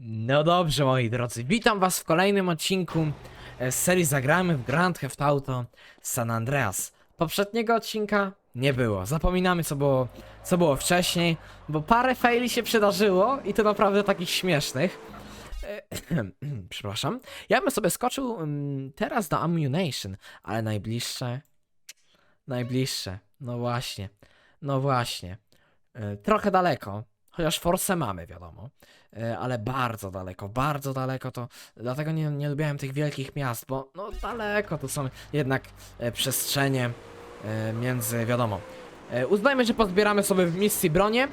No dobrze, moi drodzy, witam was w kolejnym odcinku e, z serii Zagramy w Grand Theft Auto San Andreas. Poprzedniego odcinka nie było, zapominamy co było, co było wcześniej, bo parę faili się przydarzyło i to naprawdę takich śmiesznych. E, Przepraszam. Ja bym sobie skoczył mm, teraz do Ammunition, ale najbliższe... Najbliższe, no właśnie, no właśnie. E, Trochę daleko, chociaż Force mamy, wiadomo. E, ale bardzo daleko, bardzo daleko to dlatego nie, nie lubiałem tych wielkich miast, bo no daleko to są jednak e, przestrzenie e, między, wiadomo. Uznajmy, że pozbieramy sobie w misji bronię,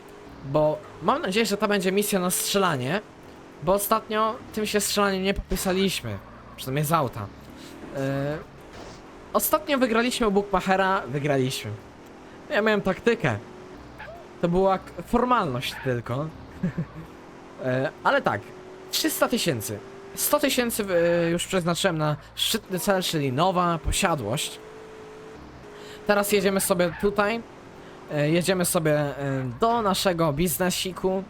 bo mam nadzieję, że to będzie misja na strzelanie, bo ostatnio tym się strzelaniem nie popisaliśmy, przynajmniej z auta. Ostatnio wygraliśmy u Bookmachera, wygraliśmy. Ja miałem taktykę. To była formalność tylko. E, Ale tak, 300 tysięcy. 100 tysięcy e, już przeznaczyłem na szczytny cel, czyli nowa posiadłość. Teraz jedziemy sobie tutaj. e, Jedziemy sobie do naszego biznesiku.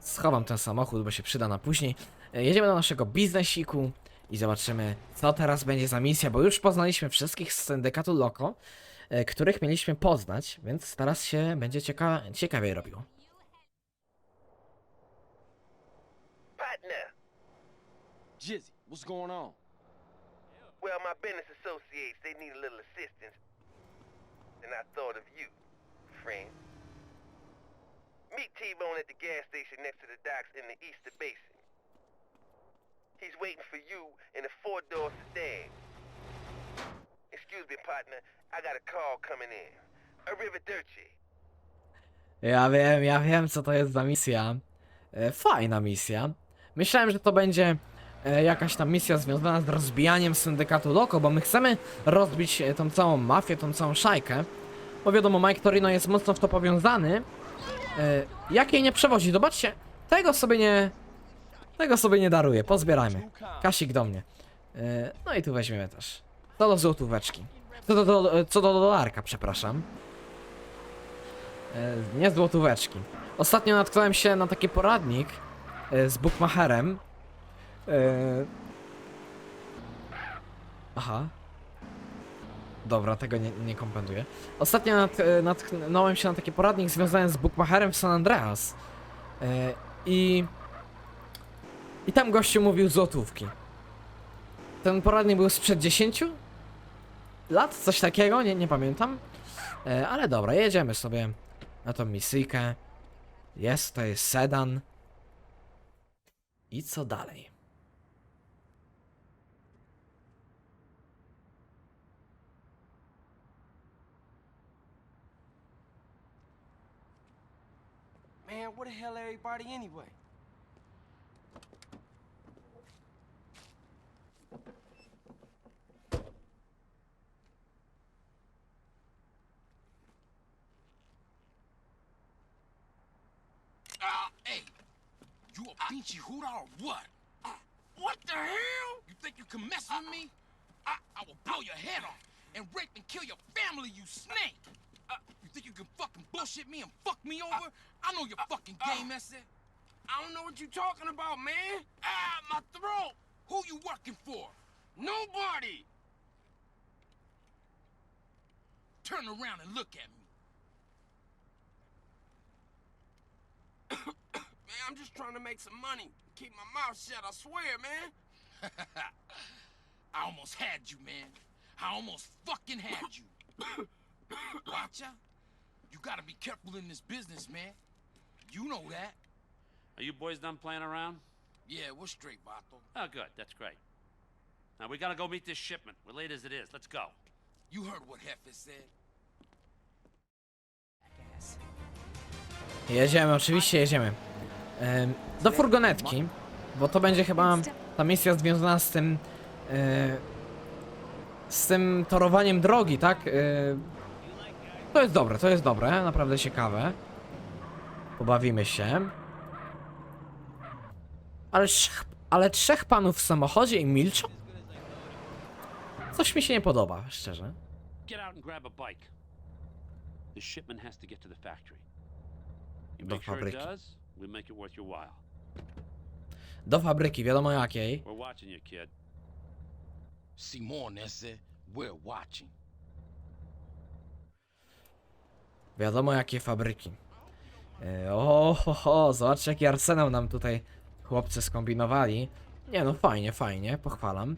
Schowam ten samochód, bo się przyda na później. Jedziemy do naszego biznesiku i zobaczymy, co teraz będzie za misja, bo już poznaliśmy wszystkich z syndykatu Loco, których mieliśmy poznać, więc teraz się będzie cieka ciekawiej robiło. Partner. Jizzy, what's going on? Well, my business associates, they need a little assistance. And I thought of you, friend. Meet T-Bone at the gas station next to the docks in the Easter Basin. He's waiting for you in a four-door sedan. Excuse me, partner. I got a call coming in. Arrivederci. Ja wiem, ja wiem, co to jest za misja. E, fajna misja. Myślałem, że to będzie e, jakaś tam misja związana z rozbijaniem syndykatu Loco, bo my chcemy rozbić e, tą całą mafię, tą całą szajkę. Bo wiadomo, Mike Torino jest mocno w to powiązany. E, jak jej nie przewozi? Zobaczcie, tego sobie nie... Tego sobie nie daruję, pozbierajmy. Kasik do mnie. E, no i tu weźmiemy też. To do złotóweczki. Co do, do, co do dolarka, przepraszam. E, nie złotóweczki. Ostatnio natknąłem się na taki poradnik e, z bookmacherem. E, Aha. Dobra, tego nie, nie kompenduję. Ostatnio nat, e, natknąłem się na taki poradnik związany z bookmacherem w San Andreas. E, I... I tam gościu mówił złotówki. Ten poradnik był sprzed 10 lat, coś takiego, nie, nie pamiętam. E, ale dobra, jedziemy sobie na tą misyjkę. Jest, to jest sedan. I co dalej? Man, where the hell everybody anyway? You pinchy or what? Uh, what the hell? You think you can mess with me? I, I will blow your head off and rape and kill your family, you snake! Uh, you think you can fucking bullshit me and fuck me over? I know your fucking game, that's it. I don't know what you're talking about, man. Ah, my throat! Who you working for? Nobody. Turn around and look at me. Man, I'm just trying to make some money. Keep my mouth shut, I swear, man. I almost had you, man. I almost fucking had you. Watcha? You gotta be careful in this business, man. You know that. Are you boys done playing around? Yeah, we're straight, Vato. Oh, good. That's great. Now we gotta go meet this shipment. We're late as it is. Let's go. You heard what Hefe said. Jedziemy, oczywiście jedziemy. Do furgonetki, bo to będzie chyba ta misja związana z tym. e, z tym torowaniem drogi, tak? E, to jest dobre, to jest dobre, naprawdę ciekawe. Pobawimy się. Ale, trzech- ale trzech panów w samochodzie i milczą? Coś mi się nie podoba, szczerze. Do fabryki. Does, we'll make it worth your while. do fabryki, wiadomo jakiej. We're watching you, kid. We're watching. Wiadomo jakie fabryki. E, O, ho, ho, zobaczcie jaki arsenał nam tutaj chłopcy skombinowali. Nie no, fajnie, fajnie, pochwalam.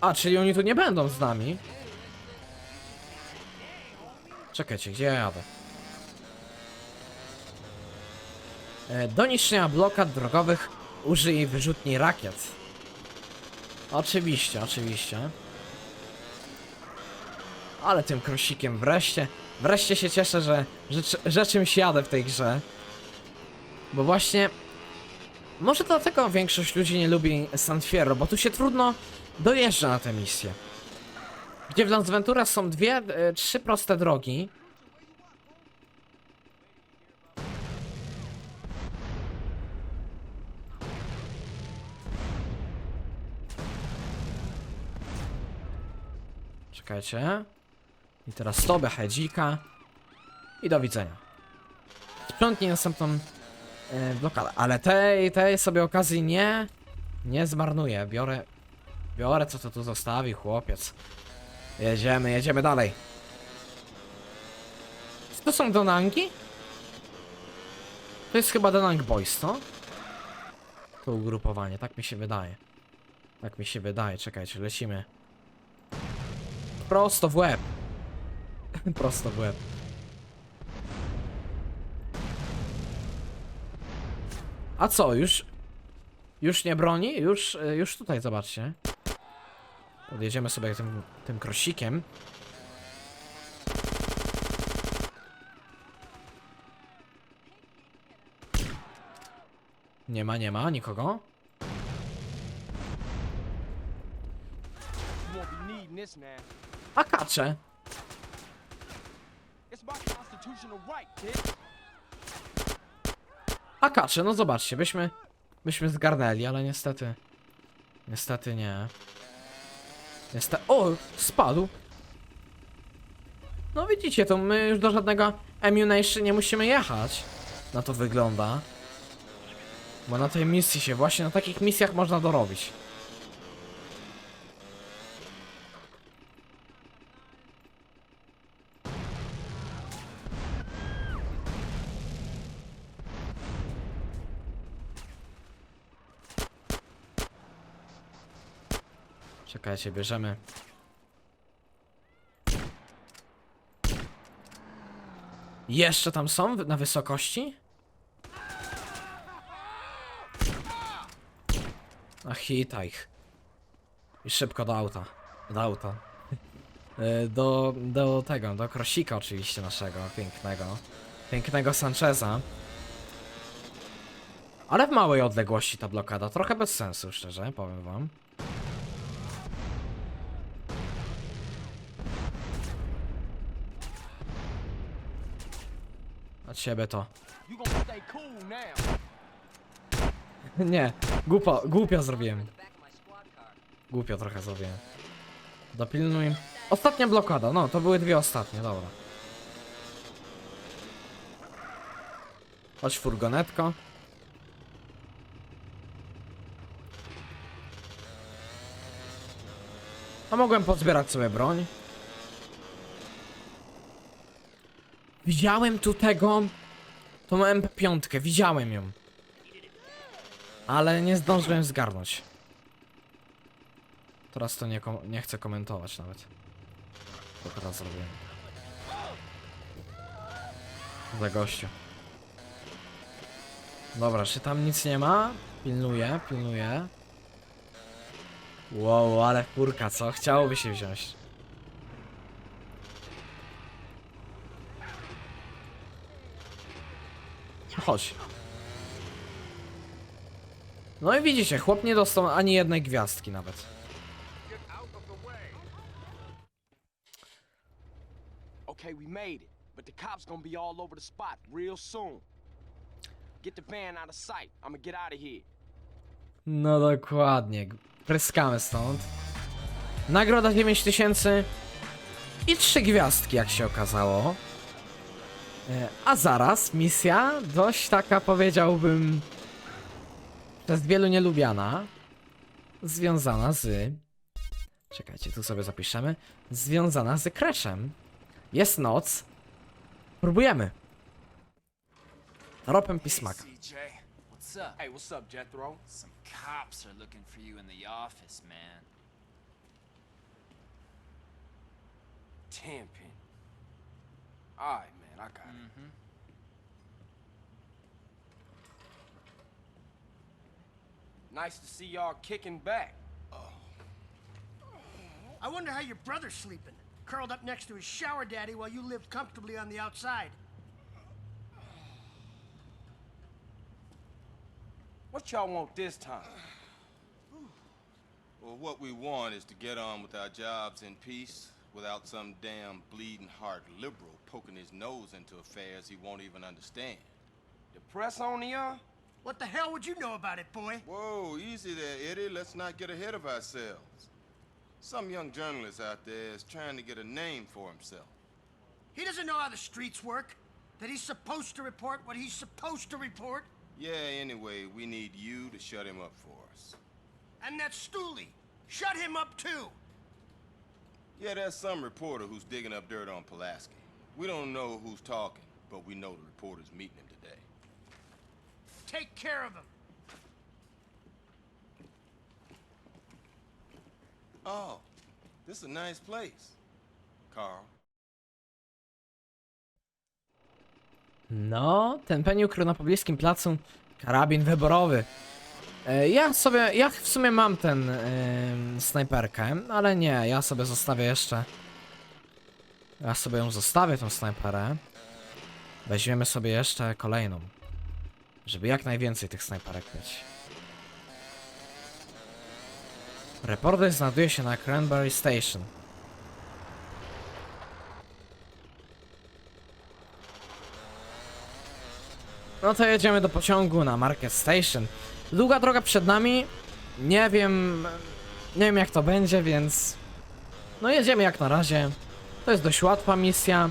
A, czyli oni tu nie będą z nami. Czekajcie, gdzie ja jadę? E, Do niszczenia blokad drogowych użyj wyrzutni rakiet. Oczywiście, oczywiście. Ale tym krosikiem wreszcie, wreszcie się cieszę, że, że, że czymś jadę w tej grze. Bo właśnie, może dlatego większość ludzi nie lubi San Fierro, bo tu się trudno dojeżdża na te misje. Gdzie w Las są dwie, e, trzy proste drogi. Czekajcie. I teraz tobie hedzika. I do widzenia. Sprzątnij następną e, blokadę. Ale tej, tej sobie okazji nie, nie zmarnuję. Biorę, biorę co to tu zostawi, chłopiec. Jedziemy, jedziemy dalej. Czy to są Donangi? To jest chyba Donang Boys, co? To ugrupowanie, tak mi się wydaje. Tak mi się wydaje, czekajcie, lecimy. Prosto w łeb. Prosto w łeb. A co, już... Już nie broni? Już, y, już tutaj, zobaczcie. Podjedziemy sobie tym, tym krosikiem. Nie ma, nie ma nikogo. A kacze. A kacze, no zobaczcie, byśmy... Byśmy zgarnęli, ale niestety... Niestety nie. Niestety... O! Spadł! No widzicie, to my już do żadnego Emunation nie musimy jechać. Na to wygląda. Bo na tej misji się, właśnie na takich misjach można dorobić. Czekajcie, bierzemy. Jeszcze tam są na wysokości? A hita ich. I szybko do auta. Do auta. E, Do, do tego, do krosika oczywiście naszego, pięknego. Pięknego Sancheza. Ale w małej odległości ta blokada, trochę bez sensu, szczerze, powiem wam. Od siebie to. Nie, głupo, głupio zrobiłem. Głupio trochę zrobiłem. Dopilnuj. Ostatnia blokada, no to były dwie ostatnie, dobra. Chodź furgonetko. A mogłem pozbierać sobie broń. Widziałem tu tego... Tą MP5, widziałem ją. Ale nie zdążyłem zgarnąć. Teraz to nie, nie chcę komentować nawet. To teraz zrobiłem. Za gościu. Dobra, czy tam nic nie ma? Pilnuję, pilnuję. Wow, ale furka, co? Chciałoby się wziąć. Chodź. No i widzicie, chłop nie dostał ani jednej gwiazdki nawet. Okay, we made it, but the cops gonna be all over the spot real soon. Get the van out of sight. I'ma get out of here. No dokładnie. Pryskamy stąd. Nagroda 9000 i trzy gwiazdki, jak się okazało. E, A zaraz misja dość taka powiedziałbym przez wielu nielubiana, związana z... Czekajcie, tu sobie zapiszemy. Związana z Crashem. Jest noc. Próbujemy. Ropem pismaka. Hey, what's up, Jethro? Some cops are looking for you in the office, man. Tenpin. All right, man, I got it. Mm-hmm. Nice to see y'all kicking back. Oh. I wonder how your brother's sleeping. Curled up next to his shower daddy while you lived comfortably on the outside. What y'all want this time? Well, what we want is to get on with our jobs in peace without some damn bleeding heart liberal poking his nose into affairs he won't even understand. The press on ya? What the hell would you know about it, boy? Whoa, easy there, Eddie. Let's not get ahead of ourselves. Some young journalist out there is trying to get a name for himself. He doesn't know how the streets work. That he's supposed to report what he's supposed to report. Yeah, anyway, we need you to shut him up for us. And that Stooley. Shut him up too. Yeah, there's some reporter who's digging up dirt on Pulaski. We don't know who's talking, but we know the reporter's meeting him today. Take care of him. Oh, this is a nice place. Carl. No, ten peni ukrył na pobliskim placu karabin wyborowy. E, Ja sobie, ja w sumie mam ten em, snajperkę, ale nie, ja sobie zostawię jeszcze. Ja sobie ją zostawię, tą snajperę. Weźmiemy sobie jeszcze kolejną. Żeby jak najwięcej tych snajperek mieć. Reporter znajduje się na Cranberry Station. No to jedziemy do pociągu na Market Station. Długa droga przed nami. Nie wiem. Nie wiem jak to będzie, więc. No jedziemy jak na razie. To jest dość łatwa misja.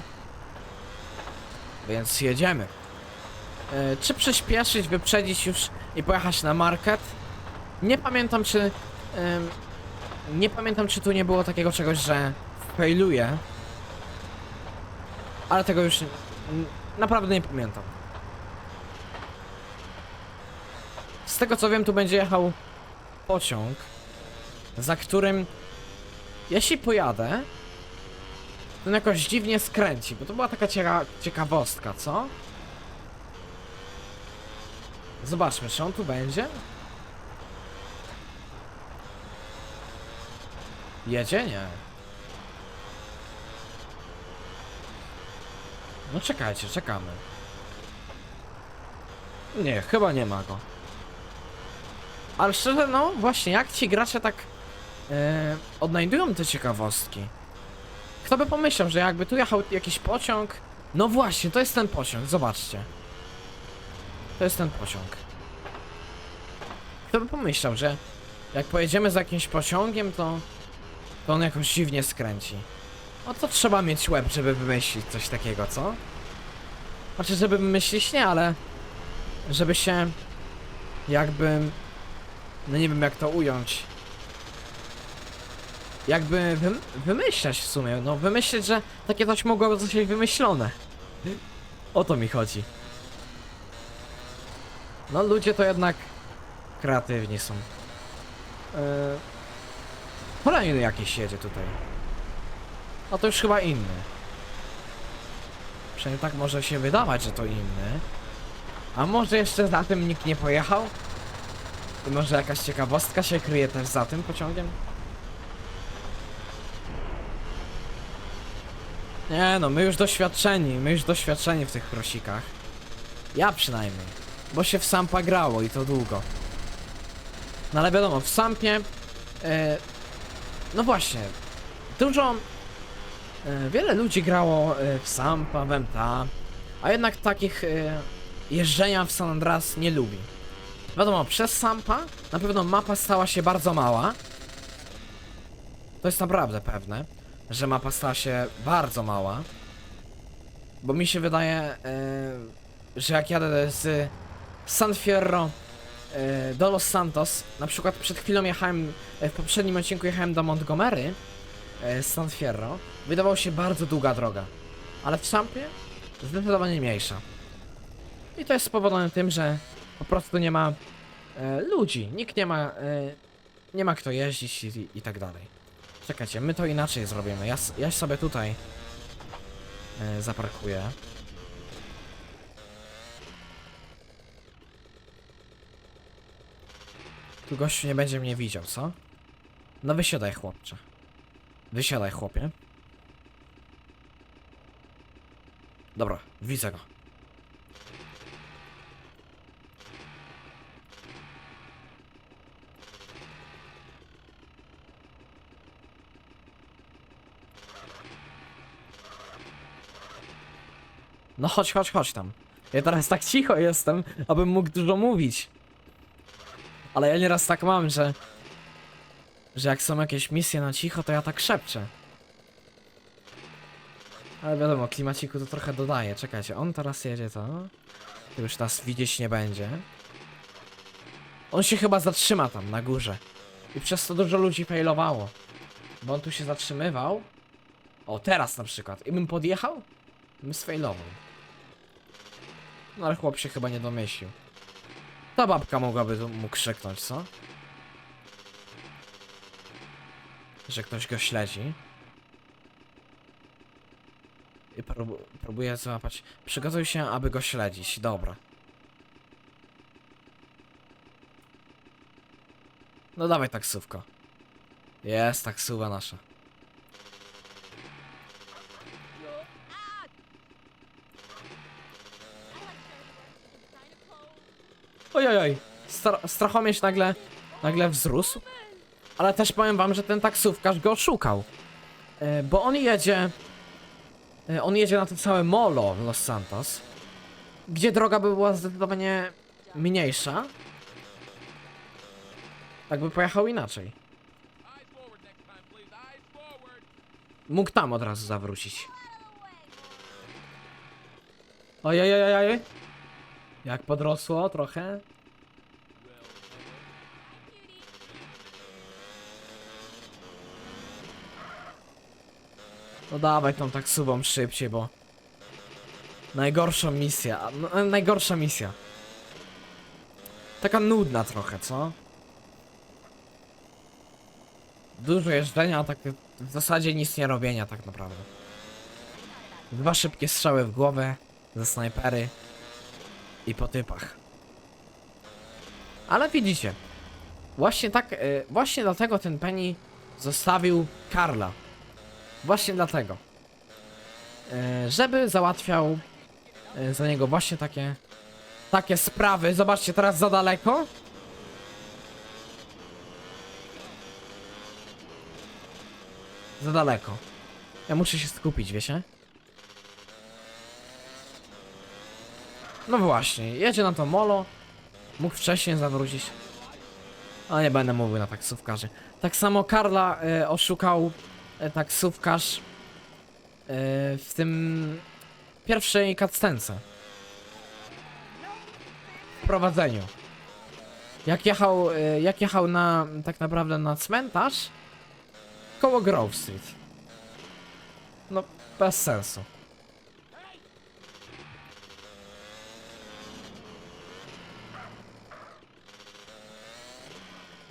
Więc jedziemy. E, czy przyspieszyć, wyprzedzić już i pojechać na market? Nie pamiętam czy. em, nie pamiętam czy tu nie było takiego czegoś, że failuje. Ale tego już naprawdę nie pamiętam. Z tego co wiem, tu będzie jechał pociąg, za którym jeśli pojadę, to jakoś dziwnie skręci, bo to była taka cieka ciekawostka, co? Zobaczmy, czy on tu będzie? Jedzie? Nie. No czekajcie, czekamy. Nie, chyba nie ma go. Ale szczerze, no właśnie, jak ci gracze tak e, odnajdują te ciekawostki? Kto by pomyślał, że jakby tu jechał jakiś pociąg? No właśnie, to jest ten pociąg, zobaczcie. To jest ten pociąg. Kto by pomyślał, że jak pojedziemy za jakimś pociągiem, to, to on jakoś dziwnie skręci. No to trzeba mieć łeb, żeby wymyślić coś takiego, co? Znaczy, żeby wymyślić nie, ale żeby się jakby no nie wiem jak to ująć. Jakby wym wymyślać w sumie, no wymyśleć, że takie coś mogło zostać wymyślone. O to mi chodzi. No ludzie to jednak kreatywni są. Yy... Kolejny jakiś jedzie tutaj. A to już chyba inny. Przynajmniej tak może się wydawać, że to inny. A może jeszcze za tym nikt nie pojechał? Może jakaś ciekawostka się kryje też za tym pociągiem? Nie no, my już doświadczeni, my już doświadczeni w tych krosikach. Ja przynajmniej. Bo się w Sampa grało i to długo. No ale wiadomo, w Sampie... E, no właśnie, dużo... E, wiele ludzi grało e, w Sampa, w MTA, a jednak takich e, jeżdżenia w San Andreas nie lubi. Wiadomo, przez Sampa na pewno mapa stała się bardzo mała. To jest naprawdę pewne, że mapa stała się bardzo mała. Bo mi się wydaje, e, że jak jadę z San Fierro e, do Los Santos, na przykład przed chwilą jechałem, w poprzednim odcinku jechałem do Montgomery e, z San Fierro, wydawało się bardzo długa droga, ale w Champie zdecydowanie mniejsza. I to jest spowodowane tym, że po prostu nie ma e, ludzi, nikt nie ma, e, nie ma kto jeździć i, i tak dalej. Czekajcie, my to inaczej zrobimy. Ja, ja sobie tutaj e, zaparkuję. Tu gościu nie będzie mnie widział, co? No wysiadaj, chłopcze. Wysiadaj, chłopie. Dobra, widzę go. No chodź, chodź, chodź tam. Ja teraz tak cicho jestem, abym mógł dużo mówić. Ale ja nieraz tak mam, że... Że jak są jakieś misje na cicho, to ja tak szepczę. Ale wiadomo, klimaciku to trochę dodaje. Czekajcie, on teraz jedzie to. Już nas widzieć nie będzie. On się chyba zatrzyma tam na górze. I przez to dużo ludzi failowało. Bo on tu się zatrzymywał. O, teraz na przykład. I bym podjechał? Bym sfailował. No ale chłop się chyba nie domyślił. Ta babka mogłaby mu krzyknąć, co? Że ktoś go śledzi. I prób próbuje złapać. Przygotuj się, aby go śledzić. Dobra. No dawaj taksówko. Jest taksówa nasza. Stra strachomierz nagle, nagle wzrósł. Ale też powiem wam, że ten taksówkarz go oszukał. E, bo on jedzie... E, on jedzie na to całe molo w Los Santos. Gdzie droga by była zdecydowanie mniejsza. Tak by pojechał inaczej. Mógł tam od razu zawrócić. Ojej, Jak podrosło trochę. No dawaj tą taksówą szybciej, bo... Najgorsza misja, no, najgorsza misja. Taka nudna trochę, co? Dużo jeżdżenia, a tak w zasadzie nic nie robienia tak naprawdę. Dwa szybkie strzały w głowę ze snajpery i po typach. Ale widzicie, właśnie tak, y, właśnie dlatego ten Penny zostawił Karla. Właśnie dlatego. Y, żeby załatwiał y, za niego właśnie takie takie sprawy. Zobaczcie, teraz za daleko. Za daleko. Ja muszę się skupić, wiecie? No właśnie, jedzie na to molo. Mógł wcześniej zawrócić. Ale nie będę mówił na taksówkarzy. Tak samo Karla e, oszukał e, taksówkarz e, w tym pierwszej cutscence. W prowadzeniu. Jak jechał, e, jak jechał na, tak naprawdę na cmentarz, koło Grove Street. No, bez sensu.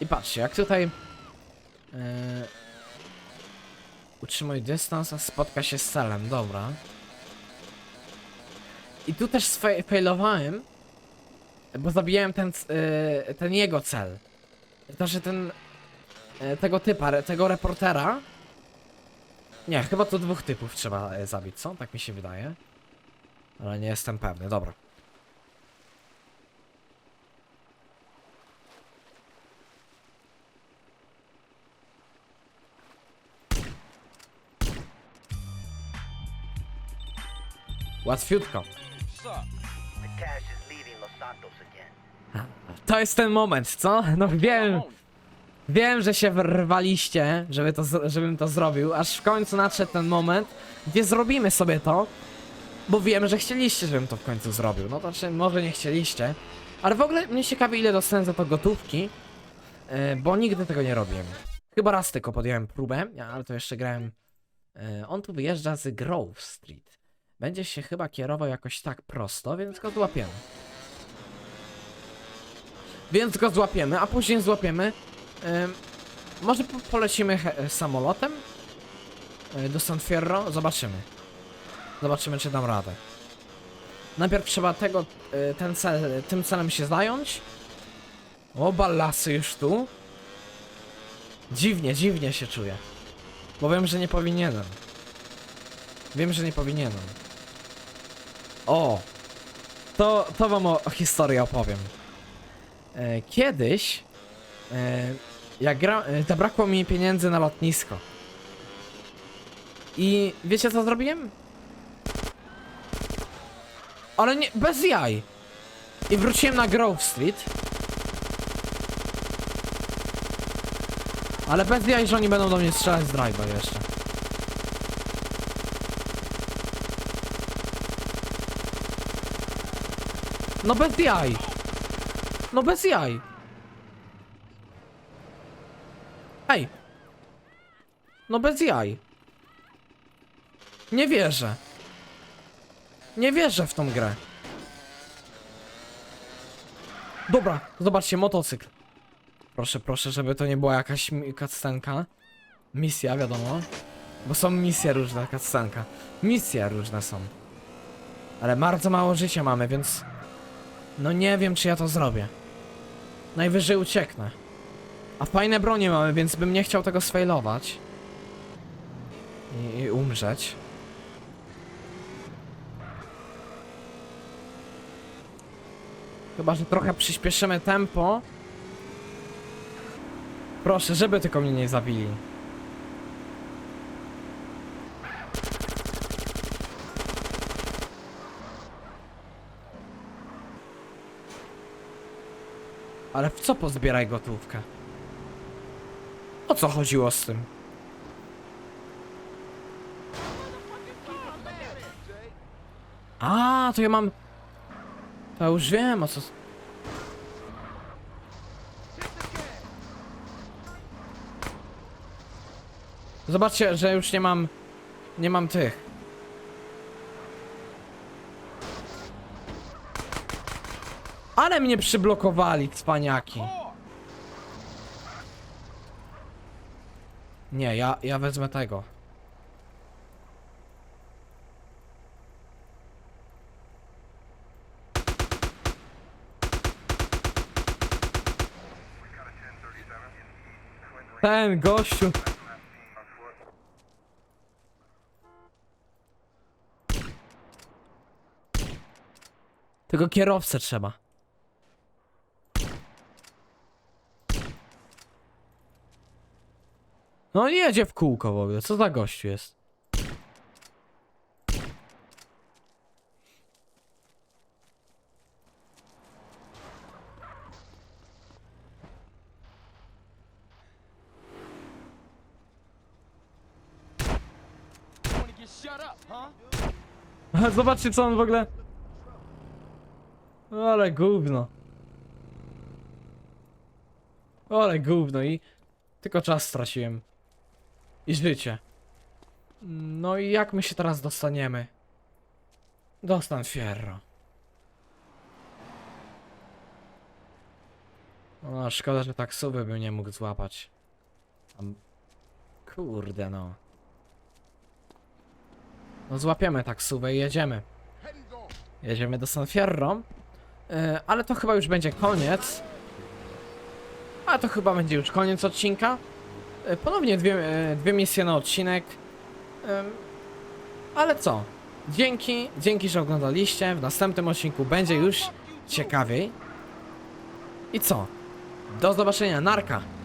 I patrzcie, jak tutaj yy, utrzymuj dystans, a spotka się z celem, dobra. I tu też failowałem, bo zabijałem ten, yy, ten jego cel. Znaczy ten e, tego typa, tego reportera. Nie, chyba to dwóch typów trzeba e, zabić, co? Tak mi się wydaje. Ale nie jestem pewny, dobra. Again. To jest ten moment, co? No wiem, wiem, że się wrwaliście, żeby to, żebym to zrobił, aż w końcu nadszedł ten moment, gdzie zrobimy sobie to, bo wiem, że chcieliście, żebym to w końcu zrobił. No to znaczy, może nie chcieliście, Ale w ogóle mnie ciekawi ile dostanę za to gotówki, e, bo nigdy tego nie robiłem. Chyba raz tylko podjąłem próbę, ale to jeszcze grałem. E, on tu wyjeżdża z Grove Street. Będzie się chyba kierował jakoś tak prosto, więc go złapiemy. Więc go złapiemy, a później złapiemy. em, może po polecimy he- samolotem e, do San Fierro? Zobaczymy. Zobaczymy, czy dam radę. Najpierw trzeba tego, e, ten cel, tym celem się zająć. O, ballasy już tu. Dziwnie, dziwnie się czuję. Bo wiem, że nie powinienem. Wiem, że nie powinienem. O! To, to wam o, o historii opowiem. E, kiedyś, e, jak gra, e, zabrakło mi pieniędzy na lotnisko. I wiecie co zrobiłem? Ale nie, bez jaj. I wróciłem na Grove Street. Ale bez jaj, że oni będą do mnie strzelać z drive'a jeszcze. No bez jaj. No bez jaj. Ej. No bez jaj. Nie wierzę. Nie wierzę w tą grę. Dobra, zobaczcie, motocykl. Proszę, proszę, żeby to nie była jakaś cutscenka. Misja, wiadomo. Bo są misje różne, cutscenka. Misje różne są. Ale bardzo mało życia mamy, więc... No nie wiem, czy ja to zrobię. Najwyżej ucieknę. A fajne bronie mamy, więc bym nie chciał tego sfailować. I, i umrzeć. Chyba, że trochę przyspieszymy tempo. Proszę, żeby tylko mnie nie zabili. Ale w co pozbieraj gotówkę? O co chodziło z tym? A, to ja mam... To już wiem o co... Zobaczcie, że już nie mam... Nie mam tych. Ale mnie przyblokowali, cwaniaki. Nie, ja, ja wezmę tego. Ten gościu. Tego kierowcę trzeba. No jedzie w kółko w ogóle, co za gościu jest? Zobaczcie co on w ogóle... Ale gówno. Ale gówno i... Tylko czas straciłem. I życie. No i jak my się teraz dostaniemy? Do San Fierro. O, szkoda, że taksówy bym nie mógł złapać. Kurde no. No złapiemy taksówę i jedziemy. Jedziemy do San Fierro. E, ale to chyba już będzie koniec. A to chyba będzie już koniec odcinka. E, ponownie dwie, e, dwie misje na odcinek. Ale co? Dzięki, dzięki, że oglądaliście. W następnym odcinku będzie już ciekawiej. I co? Do zobaczenia, narka!